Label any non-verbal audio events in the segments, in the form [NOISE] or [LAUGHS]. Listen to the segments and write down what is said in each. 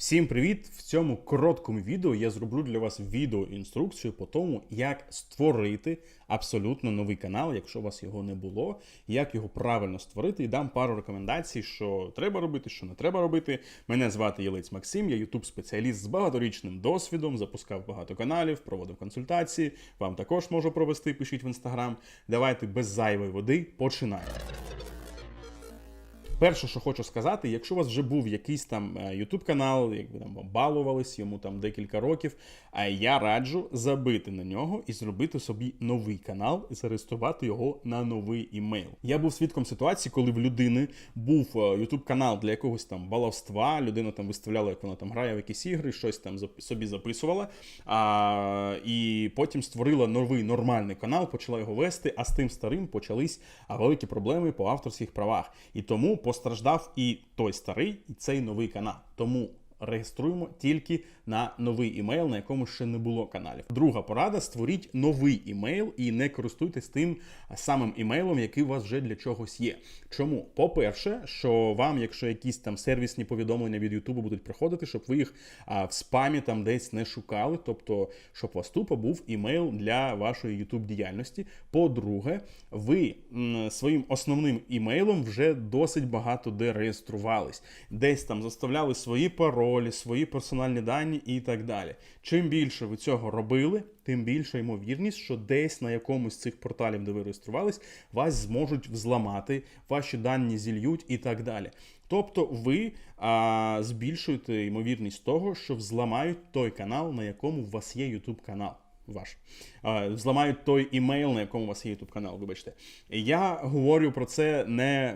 Всім привіт! В цьому короткому відео я зроблю для вас відеоінструкцію по тому, як створити абсолютно новий канал, якщо у вас його не було, як його правильно створити, і дам пару рекомендацій, що треба робити, що не треба робити. Мене звати Єлиць Максим, я ютуб спеціаліст з багаторічним досвідом, запускав багато каналів, проводив консультації. Вам також можу провести, пишіть в інстаграм. Давайте без зайвої води починаємо. Перше, що хочу сказати, якщо у вас вже був якийсь там YouTube канал, як ви там балувались йому там декілька років, а я раджу забити на нього і зробити собі новий канал і зареєструвати його на новий імейл. Я був свідком ситуації, коли в людини був YouTube канал для якогось там баловства. Людина там виставляла, як вона там грає в якісь ігри, щось там собі записувала. А, і потім створила новий нормальний канал, почала його вести, а з тим старим почались великі проблеми по авторських правах. І тому постраждав і той старий, і цей новий канал. Тому реєструємо тільки на новий імейл, на якому ще не було каналів. Друга порада: створіть новий імейл і не користуйтесь тим самим імейлом, який у вас вже для чогось є. Чому? По-перше, що вам, якщо якісь там сервісні повідомлення від Ютубу будуть приходити, щоб ви їх а, в спамі там десь не шукали, тобто, щоб у вас тупо був імейл для вашої Ютуб діяльності. По-друге, ви м, своїм основним імейлом вже досить багато де реєструвались, десь там заставляли свої паролі, свої персональні дані і так далі. Чим більше ви цього робили, тим більша ймовірність, що десь на якомусь з цих порталів, де ви реєструвались, вас зможуть взламати, ваші дані зільють і так далі. Тобто ви а, збільшуєте ймовірність того, що взламають той канал, на якому у вас є YouTube канал. Ваш взламають той імейл, на якому у вас є YouTube канал. Вибачте, я говорю про це не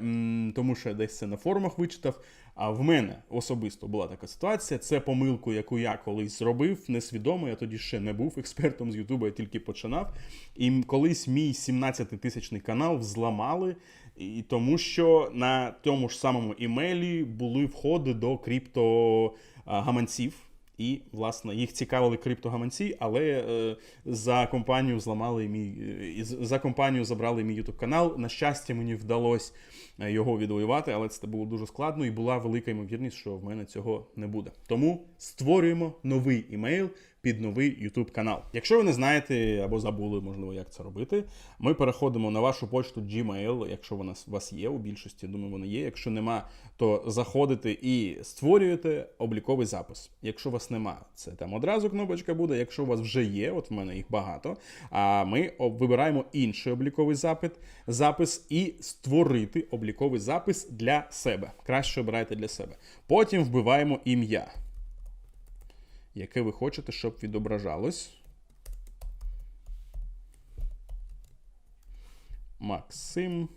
тому, що я десь це на форумах вичитав. А в мене особисто була така ситуація. Це помилку, яку я колись зробив несвідомо. Я тоді ще не був експертом з Ютуба, я тільки починав. І колись мій 17-тисячний канал взламали, і тому що на тому ж самому імейлі були входи до криптогаманців. І, власне, їх цікавили криптогаманці, але е, за компанію зламали мій е, за компанію забрали мій YouTube канал. На щастя, мені вдалося е, його відвоювати, але це було дуже складно і була велика ймовірність, що в мене цього не буде. Тому створюємо новий імейл під новий YouTube канал. Якщо ви не знаєте або забули, можливо, як це робити, ми переходимо на вашу почту Gmail, якщо вона у вас є у більшості, думаю, вона є. Якщо нема, то заходите і створюєте обліковий запис. Якщо у вас нема, це там одразу кнопочка буде. Якщо у вас вже є, от в мене їх багато. А ми вибираємо інший обліковий запит, запис і створити обліковий запис для себе. Краще обирайте для себе. Потім вбиваємо ім'я яке ви хочете, щоб відображалось. Максим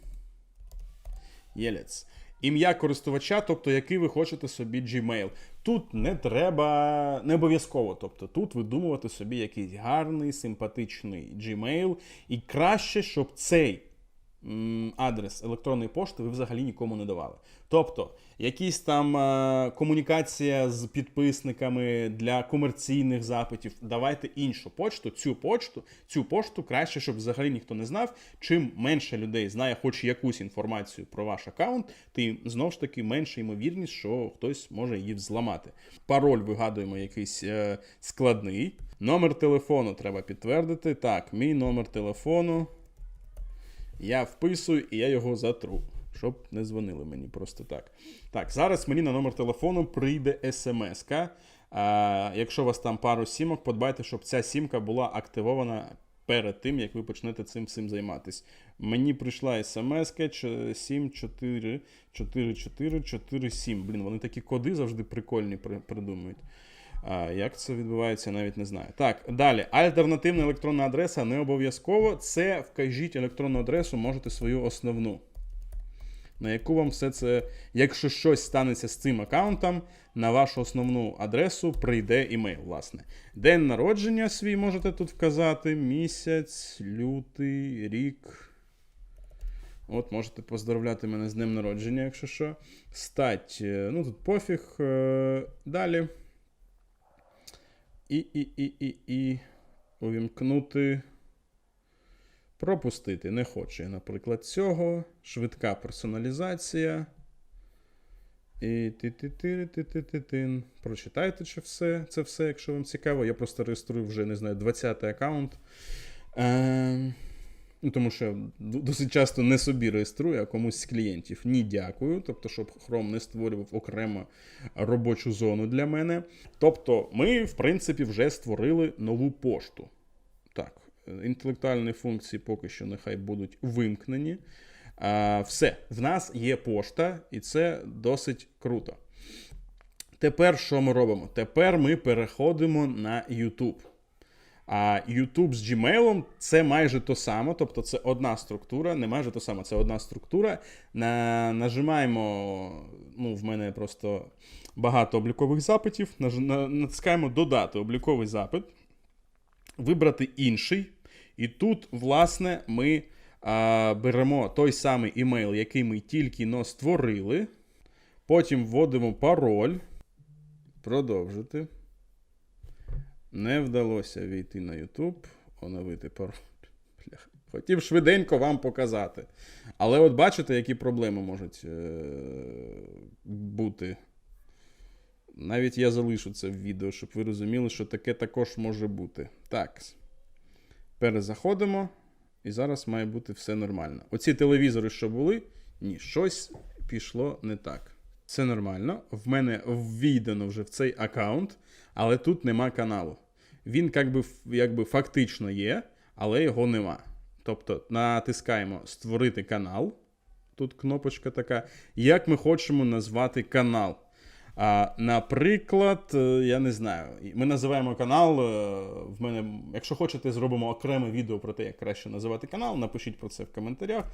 Єлець. Ім'я користувача, тобто який ви хочете собі Gmail. Тут не треба, не обов'язково. Тобто тут видумувати собі якийсь гарний, симпатичний Gmail. І краще, щоб цей адрес електронної пошти ви взагалі нікому не давали. Тобто, якісь там е, комунікація з підписниками для комерційних запитів, давайте іншу почту, цю почту, цю пошту краще, щоб взагалі ніхто не знав. Чим менше людей знає хоч якусь інформацію про ваш аккаунт, тим знову ж таки менша ймовірність, що хтось може її взламати. Пароль вигадуємо якийсь е, складний. Номер телефону треба підтвердити. Так, мій номер телефону. Я вписую і я його затру, щоб не дзвонили мені просто так. Так, зараз мені на номер телефону прийде смс. А, якщо у вас там пару сімок, подбайте, щоб ця сімка була активована перед тим, як ви почнете цим всім займатись. Мені прийшла смс 744447. Блін, вони такі коди завжди прикольні при- придумують. Як це відбувається, навіть не знаю. Так, далі. Альтернативна електронна адреса не обов'язково. Це вкажіть електронну адресу, можете свою основну. На яку вам все це, якщо щось станеться з цим аккаунтом, на вашу основну адресу прийде імейл, власне. День народження свій можете тут вказати. Місяць, лютий, рік. От, можете поздравляти мене з днем народження, якщо що. Стать. е, Ну, тут пофіг. е, Далі. І, і, і, і, і. Увімкнути. Пропустити. Не хочу я, наприклад, цього. Швидка персоналізація. І ти ти ти ти ти ти тин Прочитайте чи все, це все, якщо вам цікаво. Я просто реєструю вже, не знаю, 20-й аккаунт. Е, ну, тому що досить часто не собі реєструю, а комусь з клієнтів. Ні, дякую. Тобто, щоб Chrome не створював окремо робочу зону для мене. Тобто, ми, в принципі, вже створили нову пошту. Так, інтелектуальні функції поки що нехай будуть вимкнені. А, все, в нас є пошта, і це досить круто. Тепер що ми робимо? Тепер ми переходимо на YouTube. А YouTube з Gmail це майже то саме, тобто це одна структура, не майже то саме, це одна структура. На, нажимаємо, ну, в мене просто багато облікових запитів. Наж, на, натискаємо додати обліковий запит, вибрати інший. І тут, власне, ми а, беремо той самий імейл, який ми тільки но створили. Потім вводимо пароль. Продовжити. Не вдалося війти на YouTube, оновити пароль. [LAUGHS] Хотів швиденько вам показати. Але от бачите, які проблеми можуть е- бути. Навіть я залишу це в відео, щоб ви розуміли, що таке також може бути. Так. Перезаходимо. І зараз має бути все нормально. Оці телевізори, що були, ні, щось пішло не так. Це нормально. В мене ввійдено вже в цей аккаунт, але тут нема каналу. Він якби, якби фактично є, але його нема. Тобто натискаємо Створити канал. Тут кнопочка така. Як ми хочемо назвати канал. А, наприклад, е, я не знаю, ми називаємо канал. е, В мене, якщо хочете, зробимо окреме відео про те, як краще називати канал. Напишіть про це в коментарях.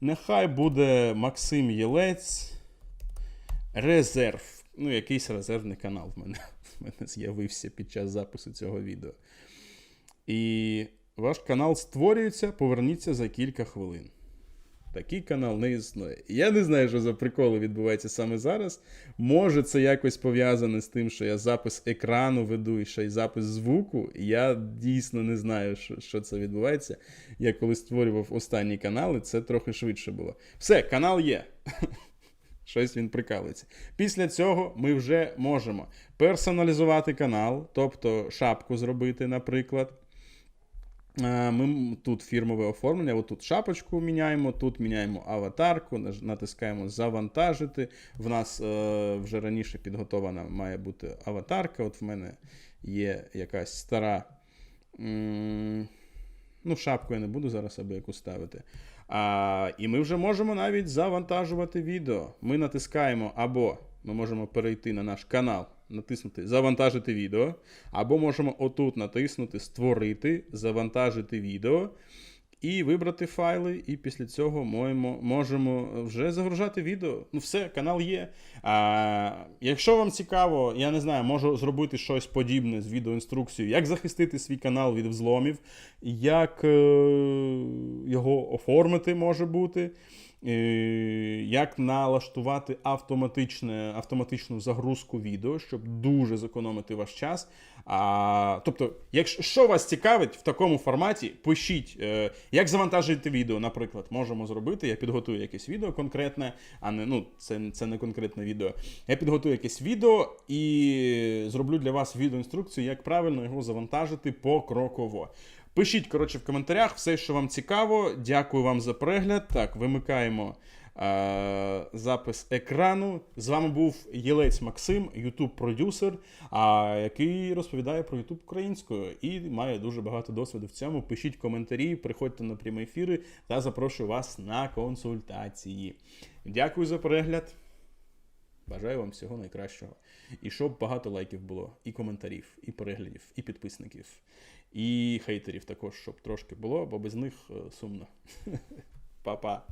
Нехай буде Максим Єлець. Резерв. Ну, якийсь резервний канал в мене, [LAUGHS] в мене з'явився під час запису цього відео. І ваш канал створюється, поверніться за кілька хвилин. Такий канал не існує. Я не знаю, що за приколи відбувається саме зараз. Може, це якось пов'язане з тим, що я запис екрану веду і ще й запис звуку. Я дійсно не знаю, що, що це відбувається. Я коли створював останні канали, це трохи швидше було. Все, канал є. [LAUGHS] Щось він прикалується. Після цього ми вже можемо персоналізувати канал, тобто шапку зробити, наприклад. Е, Ми тут фірмове оформлення, отут шапочку міняємо, тут міняємо аватарку, натискаємо завантажити. В нас е, вже раніше підготована має бути аватарка. От в мене є якась стара. м, Ну, шапку я не буду зараз аби яку ставити. А, і ми вже можемо навіть завантажувати відео. Ми натискаємо або ми можемо перейти на наш канал, натиснути Завантажити відео, або можемо отут натиснути Створити, завантажити відео і вибрати файли. І після цього можемо, вже загружати відео. Ну, все, канал є. А, якщо вам цікаво, я не знаю, можу зробити щось подібне з відеоінструкцією, як захистити свій канал від взломів, як е, його оформити може бути. Е, Як налаштувати автоматичне, автоматичну загрузку відео, щоб дуже зекономити ваш час. А, тобто, якщо що вас цікавить в такому форматі, пишіть, е, як завантажити відео, наприклад, можемо зробити. Я підготую якесь відео конкретне, а не ну, це, це не конкретне відео. Я підготую якесь відео і зроблю для вас відеоінструкцію, як правильно його завантажити покроково. Пишіть, коротше, в коментарях все, що вам цікаво. Дякую вам за перегляд. Так, вимикаємо е- запис екрану. З вами був Єлець Максим, YouTube продюсер, а, який розповідає про YouTube українською і має дуже багато досвіду в цьому. Пишіть коментарі, приходьте на прямі ефіри та запрошую вас на консультації. Дякую за перегляд. Бажаю вам всього найкращого. І щоб багато лайків було, і коментарів, і переглядів, і підписників, і хейтерів також, щоб трошки було, бо без них е, сумно. [LAUGHS] Па-па.